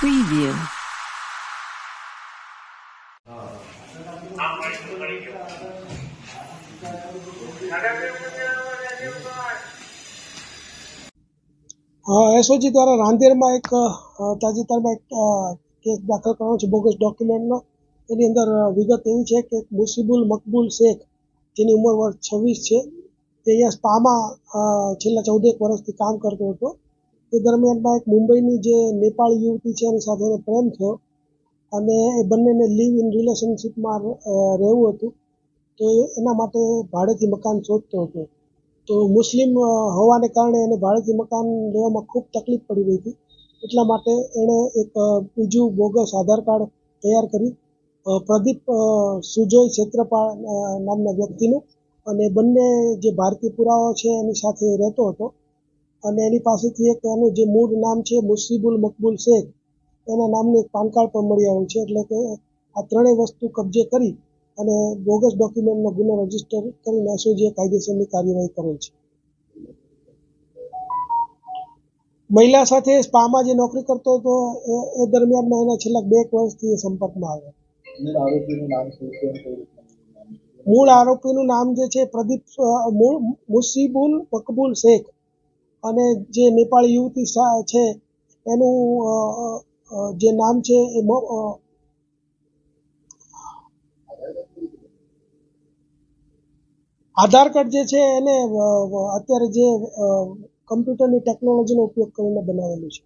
Preview. SOG દ્વારા રાંદેરમાં એક તાજેતરમાં એક કેસ દાખલ કરવાનો છે બોગસ ડોક્યુમેન્ટનો એની અંદર વિગત એવી છે કે મુસીબુલ મકબુલ શેખ, જેની ઉંમર વર્ષ છવ્વીસ છે, તે અહીંયા સ્પામાં છેલ્લા ચૌદેક વર્ષથી કામ કરતો હતો તે દરમિયાનમાં એક મુંબઈની જે નેપાળી યુવતી છે એની સાથે પ્રેમ થયો અને એ બંનેને લીવ ઇન રિલેશનશીપમાં રહેવું હતું. તો એ- એના માટે ભાડેથી મકાન શોધતો હતો. તો મુસ્લિમ હોવાને કારણે એને ભાડેથી મકાન લેવામાં ખૂબ તકલીફ પડી રહી હતી. એટલા માટે એણે એક બીજું બોગસ આધાર કાર્ડ તૈયાર કરી પ્રદીપ સુજોય ક્ષેત્રપાળ નામના વ્યક્તિનું. અને બંને જે ભારતીય પુરાવા છે એની સાથે રહેતો હતો. અને એની પાસેથી એક એનું જે મૂળ નામ છે મુસીબુલ મકબૂલ શેખ એના નામનું એક પાન કાર્ડ પણ મળી આવ્યું છે. એટલે કે આ ત્રણેય વસ્તુ કબજે કરી અને બોગસ ડોક્યુમેન્ટનો ગુનો રજિસ્ટર કરીને એસઓજીએ કાયદેસરની કાર્યવાહી કરેલ છે. મહિલા સાથે સ્પામાં જે નોકરી કરતો હતો એ દરમિયાનમાં એના છેલ્લા બે વર્ષથી એ સંપર્કમાં આવ્યો? મૂળ આરોપીનું નામ જે છે પ્રદીપ મૂળ મુસીબુલ મકબૂલ શેખ. અને જે નેપાળી યુવતી છે, એનું જે નામ છે એ આધાર કાર્ડ જે છે એને અત્યારે જે કમ્પ્યુટરની ટેકનોલોજીનો ઉપયોગ કરીને બનાવેલું છે.